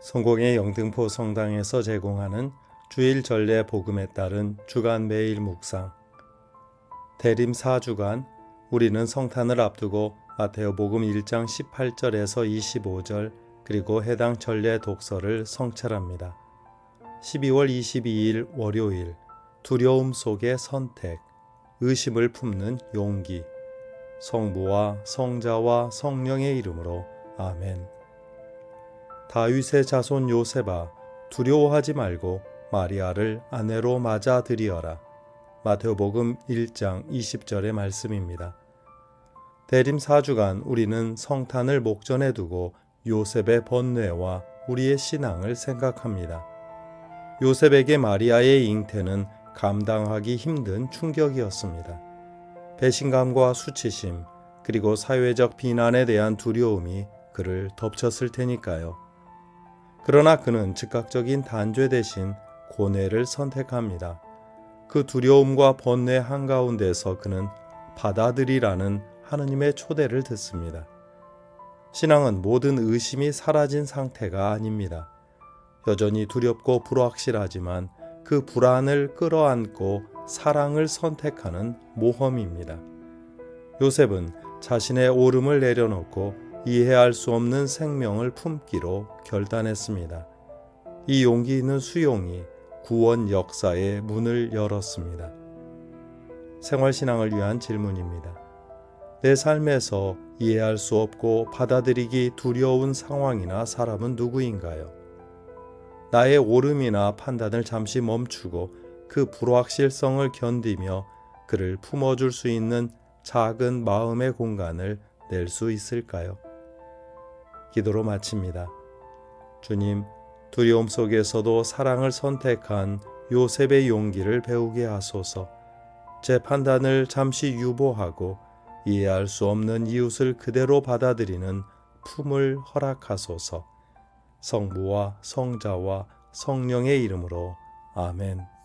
성공의 영등포 성당에서 제공하는 주일 전례 복음에 따른 주간 매일 묵상 대림 4주간 우리는 성탄을 앞두고 마테오복음 1장 18절에서 25절 그리고 해당 전례 독서를 성찰합니다. 12월 22일 월요일 두려움 속의 선택 의심을 품는 용기 성부와 성자와 성령의 이름으로 아멘. 다윗의 자손 요셉아 두려워하지 말고 마리아를 아내로 맞아들이어라. 마테오복음 1장 20절의 말씀입니다. 대림 4주간 우리는 성탄을 목전에 두고 요셉의 번뇌와 우리의 신앙을 생각합니다. 요셉에게 마리아의 잉태는 감당하기 힘든 충격이었습니다. 배신감과 수치심, 그리고 사회적 비난에 대한 두려움이 그를 덮쳤을 테니까요. 그러나 그는 즉각적인 단죄 대신 고뇌를 선택합니다. 그 두려움과 번뇌 한가운데서 그는 받아들이라는 하느님의 초대를 듣습니다. 신앙은 모든 의심이 사라진 상태가 아닙니다. 여전히 두렵고 불확실하지만 그 불안을 끌어안고 사랑을 선택하는 모험입니다. 요셉은 자신의 오름을 내려놓고 이해할 수 없는 생명을 품기로 결단했습니다. 이 용기 있는 수용이 구원 역사의 문을 열었습니다. 생활신앙을 위한 질문입니다. 내 삶에서 이해할 수 없고 받아들이기 두려운 상황이나 사람은 누구인가요? 나의 오름이나 판단을 잠시 멈추고 그 불확실성을 견디며 그를 품어줄 수 있는 작은 마음의 공간을 낼 수 있을까요? 기도로 마칩니다. 주님, 두려움 속에서도 사랑을 선택한 요셉의 용기를 배우게 하소서. 제 판단을 잠시 유보하고 이해할 수 없는 이웃을 그대로 받아들이는 품을 허락하소서. 성부와 성자와 성령의 이름으로 아멘.